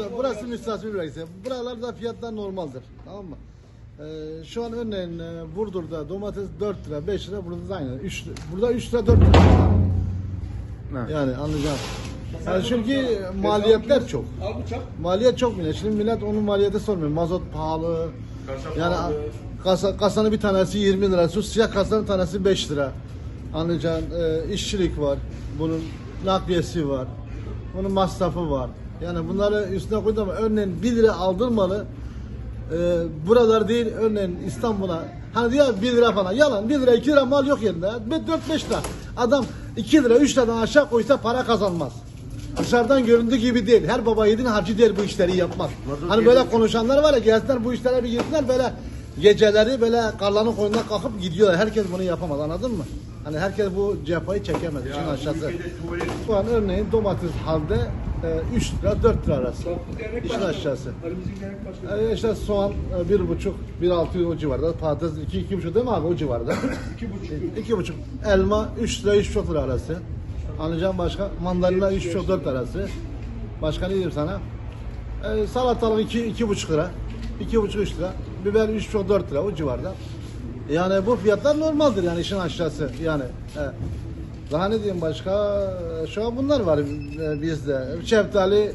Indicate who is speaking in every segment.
Speaker 1: müsta, burası müstasir bölgesi. Buralarda fiyatlar normaldir. Tamam mı? Ee, şu an örneğin e, Burdur'da domates 4 lira, 5 lira, burada da aynı. 3, burada 3 lira, 4 lira.
Speaker 2: Evet.
Speaker 1: Yani anlayacağım. Yani çünkü maliyetler çok. Maliyet çok millet. Şimdi millet onun maliyeti sormuyor. Mazot pahalı. Yani kasa, kasanın bir tanesi 20 lira. Şu siyah kasanın tanesi 5 lira. Anlayacağın e, işçilik var. Bunun nakliyesi var. Bunun masrafı var. Yani bunları üstüne zaman örneğin 1 lira aldırmalı. E, buralar değil örneğin İstanbul'a. Hani diyor ya 1 lira falan. Yalan 1 lira 2 lira mal yok yerinde. 4-5 lira. Adam 2 lira 3 liradan aşağı koysa para kazanmaz. Dışarıdan göründüğü gibi değil. Her baba yiğidin harcı değil bu işleri yapmaz hani böyle konuşanlar var ya gelsinler bu işlere bir girsinler böyle geceleri böyle karlanın koyundan kalkıp gidiyorlar herkes bunu yapamaz anladın mı? Hani herkes bu cefayı çekemez için aşağısı. Şu an örneğin domates halde e, 3 lira 4 lira arası. İşin aşağısı. E, işte soğan e, bir buçuk, bir altı o civarda. Patates iki, iki buçuk değil mi abi o civarda? iki buçuk. iki buçuk. Elma üç lira, üç buçuk lira arası. Anlayacağım başka. Mandalina üç buçuk, dört arası. Başka ne diyeyim sana? E, salatalık iki, iki buçuk lira. İki buçuk, üç lira. Biber üç buçuk, dört lira o civarda. Yani bu fiyatlar normaldir yani işin aşağısı yani. e. Daha ne diyeyim başka? E, Şu an bunlar var e, bizde. Şeftali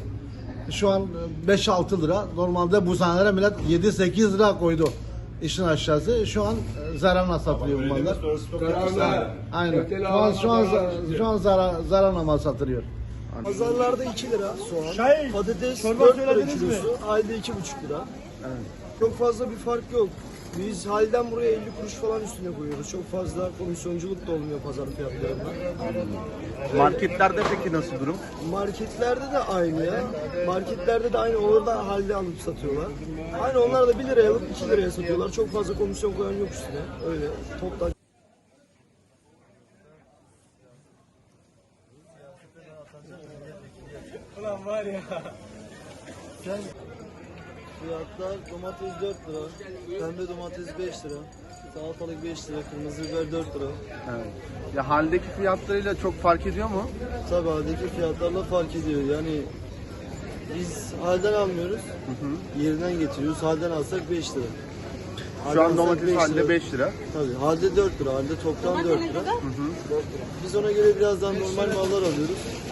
Speaker 1: şu an 5-6 lira. Normalde bu sanelere millet 7-8 lira koydu. İşin aşağısı. Şu an e, zararına satılıyor bu mallar. Aynen. Şu an şu an şu an zarar zararına mal satılıyor.
Speaker 3: Pazarlarda 2 lira soğan,
Speaker 4: Şahin,
Speaker 3: patates
Speaker 4: çorba
Speaker 3: 4 lira kilosu, halde 2,5 lira. Çok fazla bir fark yok. Biz halden buraya 50 kuruş falan üstüne koyuyoruz. Çok fazla komisyonculuk da olmuyor pazar fiyatlarında.
Speaker 2: Marketlerde peki nasıl durum?
Speaker 3: Marketlerde de aynı ya. Marketlerde de aynı orada halde alıp satıyorlar. Aynı onlar da 1 liraya alıp 2 liraya satıyorlar. Çok fazla komisyon koyan yok üstüne. Öyle toptan
Speaker 4: Ulan var ya.
Speaker 3: Fiyatlar domates 4 lira, pembe domates 5 lira, salatalık 5 lira, kırmızı biber 4 lira.
Speaker 2: Evet. Ya haldeki fiyatlarıyla çok fark ediyor mu?
Speaker 3: Tabii haldeki fiyatlarla fark ediyor. Yani biz halden almıyoruz, yerinden getiriyoruz. Halden alsak 5 lira.
Speaker 2: Şu
Speaker 3: Halden
Speaker 2: an
Speaker 3: alsak
Speaker 2: domates
Speaker 3: beş
Speaker 2: halde
Speaker 3: lira.
Speaker 2: 5 lira.
Speaker 3: Tabii halde 4 lira, halde toplam 4 lira. Biz ona göre biraz daha normal mallar alıyoruz.